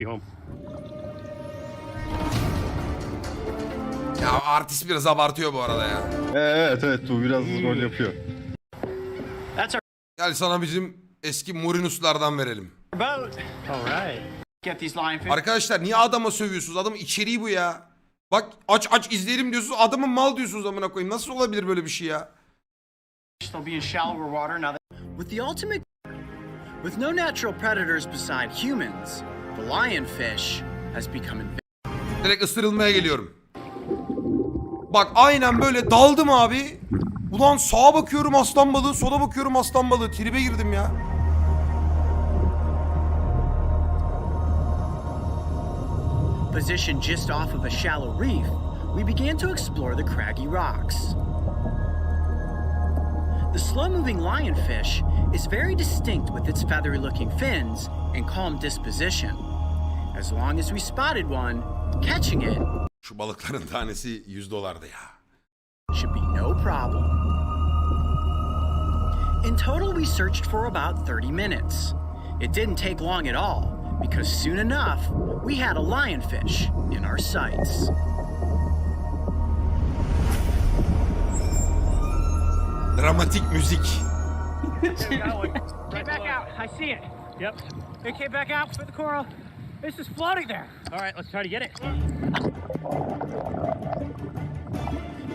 Be home. Ya artist biraz abartıyor bu arada ya. Ee, evet evet bu biraz rol yapıyor. That's our Gel sana bizim eski Murinus'lardan verelim. boat. All right. Get these lionfish. Arkadaşlar niye adama sövüyorsunuz? Adamın içeriği bu ya. Bak aç aç izleyelim diyorsunuz. Adamın mal diyorsunuz amına koyayım. Nasıl olabilir böyle bir şey ya? They'll be in shallower water now. With the ultimate. With no natural predators beside humans, the lionfish has become Direkt ısırılmaya geliyorum. Bak aynen böyle daldım abi. Ulan sağa bakıyorum aslan balığı, sola bakıyorum aslan balığı. Tribe girdim ya. Positioned just off of a shallow reef, we began to explore the craggy rocks. The slow moving lionfish is very distinct with its feathery looking fins and calm disposition. As long as we spotted one, catching it Şu balıkların tanesi 100 dolardı ya. should be no problem. In total, we searched for about 30 minutes. It didn't take long at all, because soon enough, we had a lionfish in our sights. Dramatik müzik. Get back out. I see it. Yep. Came back out for the coral. It's just floating there. All right, let's try to get it.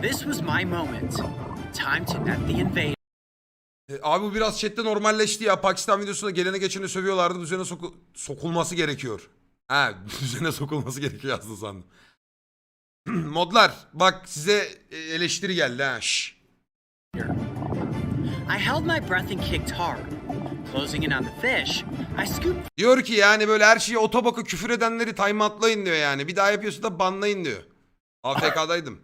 This was my moment. Time to net the invader. E, Abi bu biraz chatte normalleşti ya. Pakistan videosunda gelene geçene sövüyorlardı. Düzene soku- sokulması gerekiyor. Ha düzene sokulması gerekiyor aslında sandım. Modlar bak size e, eleştiri geldi ha. Şş. I held my breath and kicked hard. Closing in on the fish, I scooped Diyor ki yani böyle her şeyi otobaka küfür edenleri timeoutlayın diyor yani. Bir daha yapıyorsa da banlayın diyor. AFK'daydım.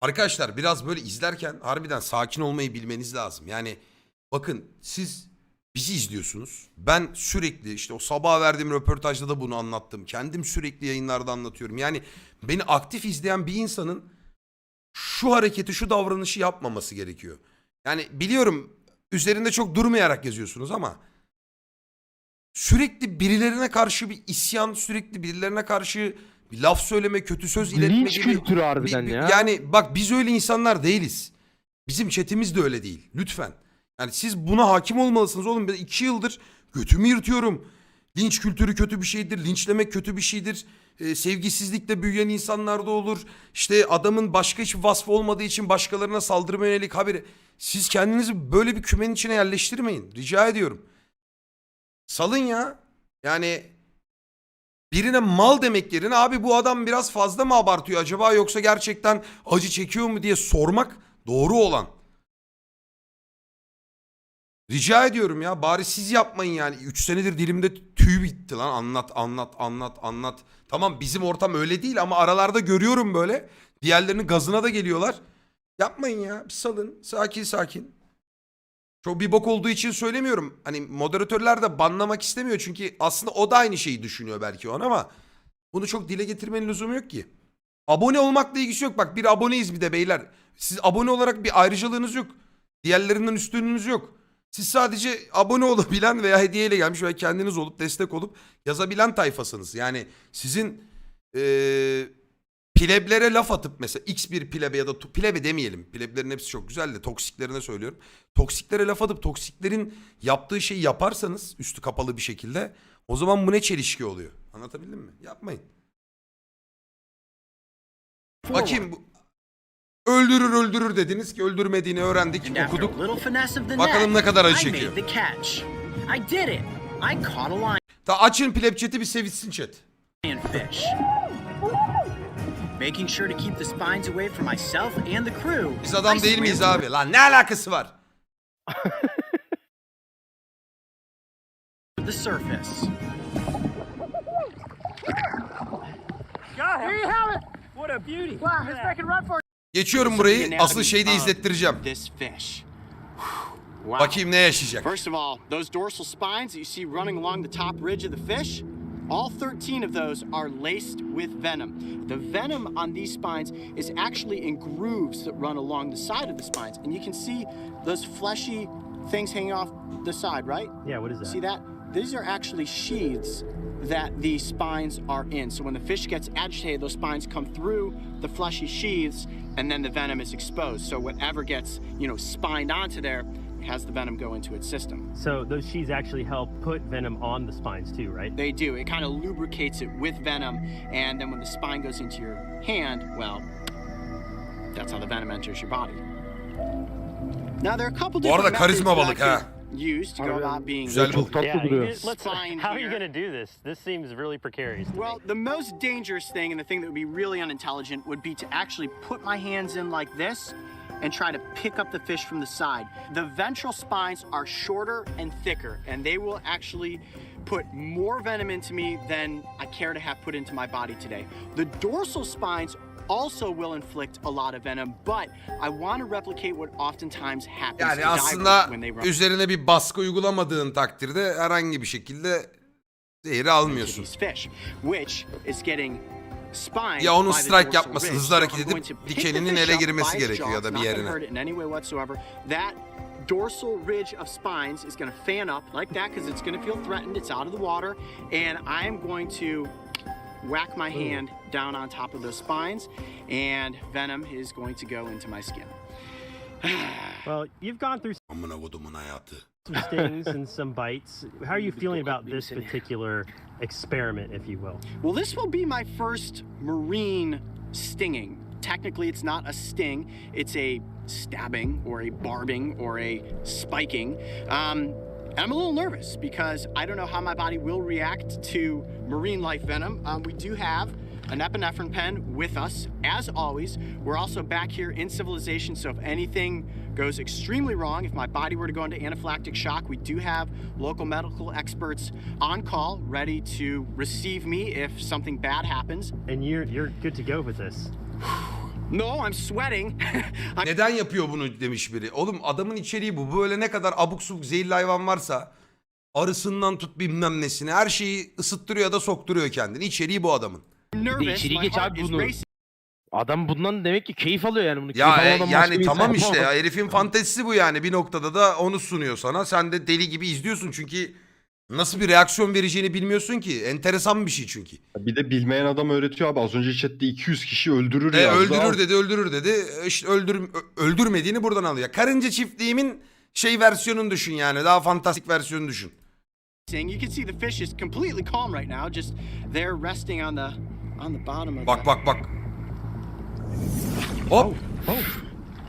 Arkadaşlar biraz böyle izlerken harbiden sakin olmayı bilmeniz lazım. Yani bakın siz bizi izliyorsunuz. Ben sürekli işte o sabah verdiğim röportajda da bunu anlattım. Kendim sürekli yayınlarda anlatıyorum. Yani beni aktif izleyen bir insanın şu hareketi, şu davranışı yapmaması gerekiyor. Yani biliyorum üzerinde çok durmayarak yazıyorsunuz ama sürekli birilerine karşı bir isyan, sürekli birilerine karşı bir laf söyleme, kötü söz iletme Linç gibi. kültürü harbiden Bir- bir- ya. Yani bak biz öyle insanlar değiliz. Bizim chatimiz de öyle değil. Lütfen. Yani siz buna hakim olmalısınız oğlum. Ben iki yıldır götümü yırtıyorum. Linç kültürü kötü bir şeydir. Linçlemek kötü bir şeydir. Ee, sevgisizlikle büyüyen insanlar da olur. İşte adamın başka hiçbir vasfı olmadığı için başkalarına saldırma yönelik haberi. Siz kendinizi böyle bir kümenin içine yerleştirmeyin. Rica ediyorum. Salın ya. Yani birine mal demek yerine abi bu adam biraz fazla mı abartıyor acaba yoksa gerçekten acı çekiyor mu diye sormak doğru olan. Rica ediyorum ya bari siz yapmayın yani. 3 senedir dilimde tüy bitti lan anlat anlat anlat anlat. Tamam bizim ortam öyle değil ama aralarda görüyorum böyle. Diğerlerinin gazına da geliyorlar. Yapmayın ya bir salın sakin sakin. Çok bir bok olduğu için söylemiyorum. Hani moderatörler de banlamak istemiyor çünkü aslında o da aynı şeyi düşünüyor belki o ama bunu çok dile getirmenin lüzumu yok ki. Abone olmakla ilgisi yok. Bak bir aboneyiz bir de beyler. Siz abone olarak bir ayrıcalığınız yok. Diğerlerinden üstünlüğünüz yok. Siz sadece abone olabilen veya hediyeyle gelmiş veya kendiniz olup destek olup yazabilen tayfasınız. Yani sizin eee pleblere laf atıp mesela x bir plebe ya da plebe demeyelim. Pleblerin hepsi çok güzel de toksiklerine söylüyorum. Toksiklere laf atıp toksiklerin yaptığı şeyi yaparsanız üstü kapalı bir şekilde o zaman bu ne çelişki oluyor? Anlatabildim mi? Yapmayın. Bakayım bu öldürür öldürür dediniz ki öldürmediğini öğrendik, okuduk. Bakalım ne kadar acı çekiyor. Ta açın pleb chat'i bir sevitsin chat. lionfish. Making sure to keep the spines away from myself and the crew. Biz adam değil miyiz abi? Lan ne alakası var? the surface. Here you have it. What a beauty. Wow, it's making run for. Geçiyorum burayı. Asıl şeyde izlettireceğim. This fish. Wow. Bakayım ne yaşayacak. First of all, those dorsal spines that you see running along the top ridge of the fish, all 13 of those are laced with venom. The venom on these spines is actually in grooves that run along the side of the spines. And you can see those fleshy things hanging off the side, right? Yeah, what is that? See that? These are actually sheaths that the spines are in. So when the fish gets agitated, those spines come through the fleshy sheaths and then the venom is exposed. So whatever gets, you know, spined onto there has the venom go into its system. So those sheaths actually help put venom on the spines too, right? They do. It kind of lubricates it with venom and then when the spine goes into your hand, well, that's how the venom enters your body. Now there are a couple Bu arada different methods karizma that I balık ha. Use to go about being Güzel Çok balık. tatlı Yeah, duruyor. you- let's, Fine how are you here. going to do this? This seems really precarious. to me. Well, the most dangerous thing and the thing that would be really unintelligent would be to actually put my hands in like this and try to pick up the fish from the side. The ventral spines are shorter and thicker, and they will actually put more venom into me than I care to have put into my body today. The dorsal spines also will inflict a lot of venom, but I want to replicate what oftentimes happens Yani to divers aslında when they run üzerine bir baskı uygulamadığın takdirde herhangi bir şekilde zehri into almıyorsun. these fish, which is getting spined Ya onun by the strike dorsal yapması, ridge. hızlı So hareket I'm going edip to pick the dikeninin fish ele up girmesi by its gerekiyor ya da bir not gonna yerine. hurt it in any way whatsoever. That dorsal ridge of spines is going to fan up like that because it's going to feel threatened. It's out of the water, and I am going to whack my hand down on top of those spines, and venom is going to go into my skin. Well, you've gone through Amına kodumun hayatı. some stings and some bites. How are you feeling about this particular experiment, if you will? Well, this will be my first marine stinging. Technically, it's not a sting, it's a stabbing or a barbing or a spiking. Um, and I'm a little nervous because I don't know how my body will react to marine life venom. Um, we do have an epinephrine pen with us, as always. We're also back here in civilization, so if anything goes extremely wrong, if my body were to go into anaphylactic shock, we do have local medical experts on call, ready to receive me if something bad happens. And you're you're good to go with this. No, I'm sweating. Neden yapıyor bunu demiş biri. Oğlum adamın içeriği bu. Böyle ne kadar abuk subuk zehirli hayvan varsa arısından tut bilmem nesine her şeyi ısıttırıyor ya da sokturuyor kendini. İçeriği bu adamın. nervous. İçeri My geç abi is bunu. Adam bundan demek ki keyif alıyor yani bunu. Ya e, yani bir tamam insan işte ya, herifin fantezisi bu yani. Bir noktada da onu sunuyor sana. Sen de deli gibi izliyorsun çünkü nasıl bir reaksiyon vereceğini bilmiyorsun ki. Enteresan bir şey çünkü. Bir de bilmeyen adam öğretiyor abi. Az önce chatte 200 kişi öldürür E, yazdı. öldürür dedi öldürür dedi. E, İşte öldür, öldürmediğini buradan alıyor. Karınca çiftliğimin şey versiyonunu düşün yani. Daha fantastik versiyonunu düşün. You can see the fish is completely calm right now, just there resting on the on the bottom of Bak bak bak. Hop.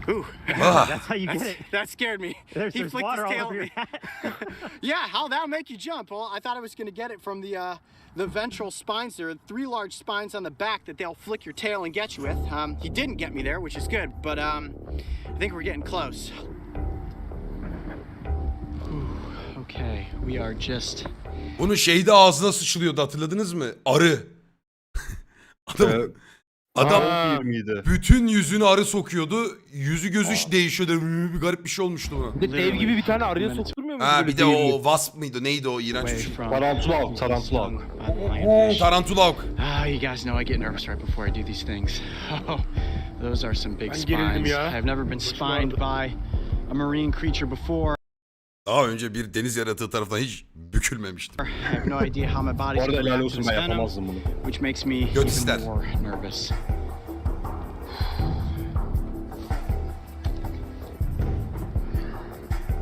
Ooh. That's how you get That's, it. that scared me. There's, he there's flicked water his all tail over your me. hat. yeah, how that'll make you jump? Well, I thought I was going to get it from the uh, the ventral spines. There are three large spines on the back that they'll flick your tail and get you with. Um, he didn't get me there, which is good, but um, I think we're getting close. Okay, we are just Bunu şeyde ağzına sıçılıyordu hatırladınız mı? Arı. Adam, Ee, adam miydi? bütün yüzünü arı sokuyordu. Yüzü gözü hiç değişiyordu. Hı, Bir garip bir şey olmuştu buna. Bir de dev gibi bir tane arıya sokturmuyor mu? Ha bir de o wasp mıydı? Neydi o iğrenç bir şey? Tarantula av, tarantula. Ah, you guys know I get nervous right before I do these things. Oh, those are some big Ben gerildim spines. ya. I've never been spined by a marine creature before. Daha önce bir deniz yaratığı tarafından hiç bükülmemiştim. Bu arada helal olsun ben yapamazdım bunu. which makes me Göt ister. even more nervous.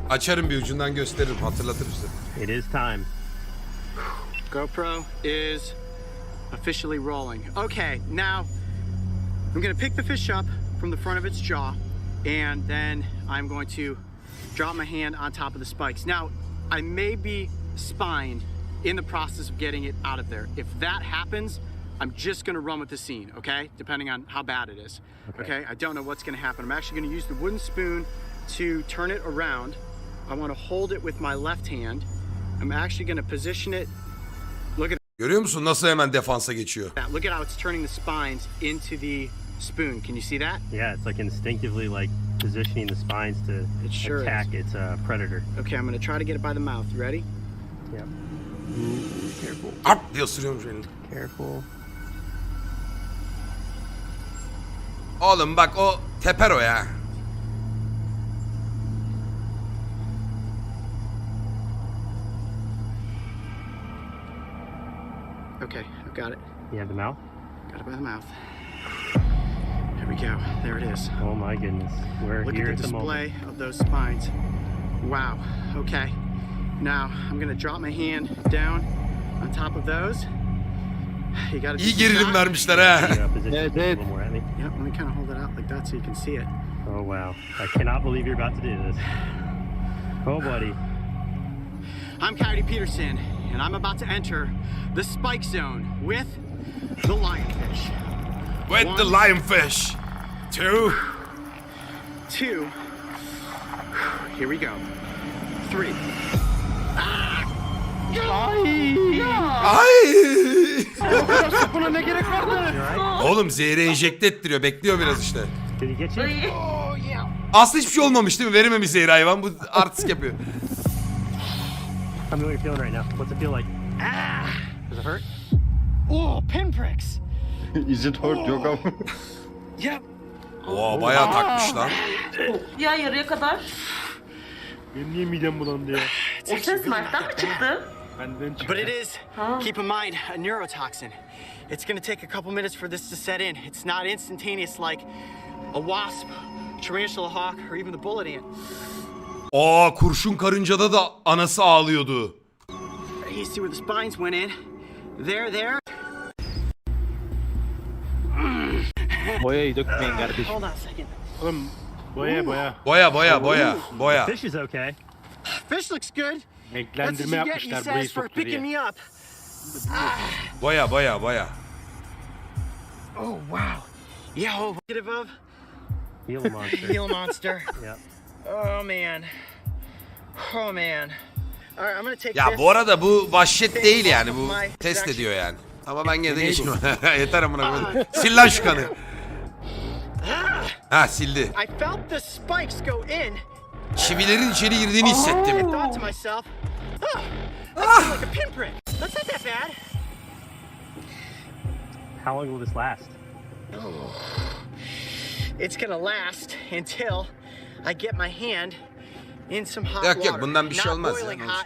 Açarım bir ucundan gösteririm hatırlatırım size. It is time. GoPro is officially rolling. Okay, now I'm gonna pick the fish up from the front of its jaw, and then I'm going to drop my hand on top of the spikes. Now, I may be spined in the process of getting it out of there. If that happens, I'm just gonna run with the scene, okay? Depending on how bad it is. Okay, I don't know what's gonna happen. I'm actually gonna use the wooden spoon to turn it around. I wanna hold it with my left hand. I'm actually gonna position it Görüyor musun nasıl hemen defansa geçiyor? that. Look at how it's turning the spines into the spoon. Can you see that? Yeah, it's like instinctively like positioning the spines to it sure attack is. its uh, predator. Okay, I'm gonna try to get it by the mouth. You ready? Yep. Mm, careful. Ah, Dios, Careful. Oğlum the back, oh, o ya. Okay, I've got it. You have the mouth? Got it by the mouth. There we go. There it is. Oh my goodness. We're Look here at at the the display of those spines. Wow. Okay. Now I'm gonna drop my hand down on top of those. You gotta İyi take a gerilim shot. vermişler ha. You know, position Evet, a evet. little more at me. Yep, let me kind of hold it out like that so you can see it. Oh wow. I cannot believe you're about to do this. Oh buddy. I'm Coyote Peterson, and I'm about to enter the spike zone with the lionfish. With the lionfish. Two. Two. Here we go. Three. Ay. Buna ne gerek vardı? Oğlum zehri enjekte ettiriyor. Bekliyor biraz işte. Did he get you? Aslında hiçbir şey olmamış değil mi? Verememiş zehri hayvan. Bu artistik yapıyor. Tell me what you're feeling right now. What's it feel like? Does it hurt? Oh, pinpricks. Is it hurt yok ama. Yep. Oo bayağı takmış lan. Ya yarıya kadar. Benim niye midem bulandı ya? O ses Mert'ten mi çıktı? Benden çıktı. But it is, keep in mind, a neurotoxin. It's gonna take a couple minutes for this to set in. It's not instantaneous like a wasp, tarantula hawk, or even the bullet ant. Aa kurşun karıncada da anası ağlıyordu. You see where the spines went in? There, there. Boyayı dökmeyin kardeşim. Hold on a second. Oğlum boya boya. Boya boya boya boya. Fish is okay. Fish looks good. That's what Renklendirme you get, you yapmışlar burayı for soktu picking diye. me up. Boya boya boya. Oh, wow. Yeah, oh, negative of Gila monster. Gila monster. Yep. Oh, man. Oh, man. All right, I'm gonna take Ya this. bu arada bu vahşet değil yani bu test ediyor yani. Ama ben gene de geçtim. Yeter amına koyayım. Sil lan şu kanı. Ha sildi. I felt the spikes go in. Çivilerin içeri girdiğini hissettim. thought to myself, oh, that seemed like a pinprick. That's not that bad. How long will this last? It's gonna last until I get my hand in some hot Yok, yok, water. bundan bir şey Not olmaz ya, boiling ne hot.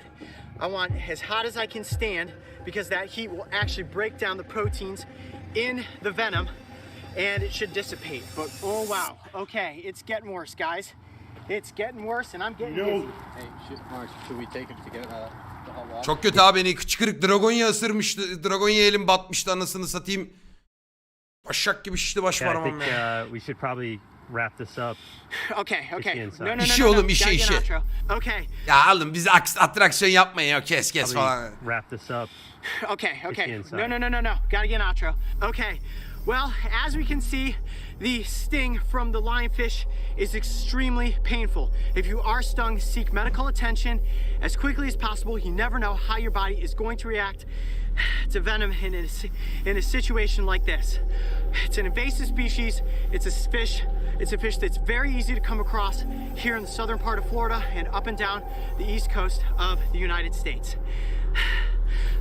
I want as hot as I can stand because that heat will actually break down the proteins in the venom and it should dissipate. But oh wow, okay, it's getting worse, guys. It's getting worse and I'm getting dizzy. Çok kötü abi beni kıçkırık Dragonya ısırmıştı. Dragonya elim batmıştı anasını satayım. Başak gibi şişti baş Yeah, I parmağım think ya. uh, we should probably wrap this up. Okay, okay. No, no, no, İşi no, no. oğlum, işi, Gotta get işi. outro. Okay, Ya oğlum bize aks- atraksiyon yapmayın ya kes kes falan. wrap this up. Okay, okay. inside. No, no, no, no, no. Gotta get an outro. Okay. Well, as we can see, the sting from the lionfish is extremely painful. If you are stung, seek medical attention as quickly as possible. You never know how your body is going to react to venom in a, si- in a situation like this. It's an invasive species. It's a fish. It's a fish that's very easy to come across here in the southern part of Florida and up and down the east coast of the United States.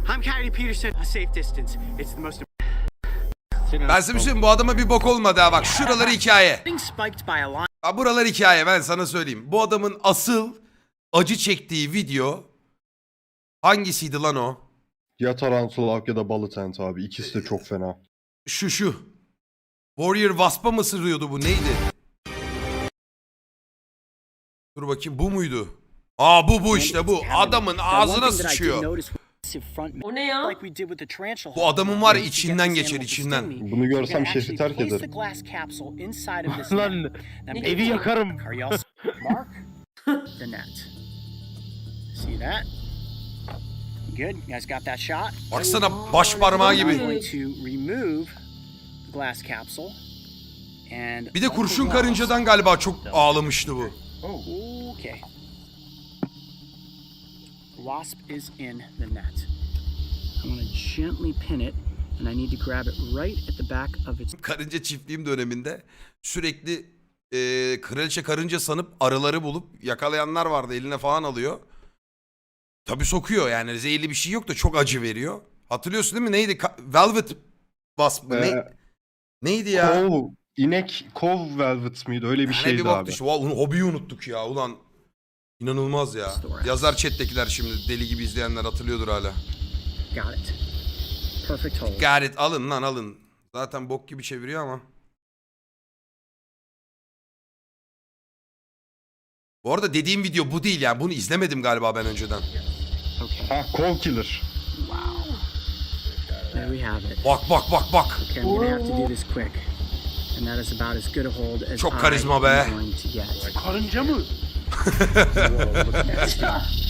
I'm Coyote Peterson. A safe distance. It's the most Ben size bir şey söyleyeyim, bu adama bir bok olmadı ha bak şuraları hikaye. Getting spiked by a lion Ha buralar hikaye ben sana söyleyeyim. Bu adamın asıl acı çektiği video hangisiydi lan o? Ya Tarantula ya da Balıt Ant abi. İkisi de çok fena. Şu şu. Warrior Wasp'a mı sırıyordu bu neydi? Dur bakayım bu muydu? Aa bu bu işte bu. Adamın ağzına sıçıyor. O ne ya? Bu adamın var ya içinden geçer içinden. Bunu görsem şehri terk ederim. Lan evi yakarım. Baksana baş parmağı gibi. Glass capsule and Bir de kurşun karıncadan galiba çok ağlamıştı bu. Okay. Wasp is in the net. I'm gonna gently pin it, and I need to grab it right at the back of its. Karınca çiftliğim döneminde sürekli e, kraliçe karınca sanıp arıları bulup yakalayanlar vardı eline falan alıyor. Tabi sokuyor yani zehirli bir şey yok da çok acı veriyor. Hatırlıyorsun değil mi neydi? Ka- Velvet Wasp mı? Ne? Neydi ya? Kov, inek Kov Velvet miydi? Öyle bir Yani bir şeydi boktu abi. işte. Vallahi hobiyi unuttuk ya ulan. İnanılmaz ya. Yazar chat'tekiler şimdi deli gibi izleyenler hatırlıyordur hala. Got it. perfect hold. Got it. Alın lan alın. Zaten bok gibi çeviriyor ama. Bu arada dediğim video bu değil yani. Bunu izlemedim galiba ben önceden. Okay, Ha Call Killer. There we have it. Bak bak bak bak. Okay, I'm gonna have to do this quick. And that is about as good a hold as Çok I karizma am be. going to get. Karınca mı?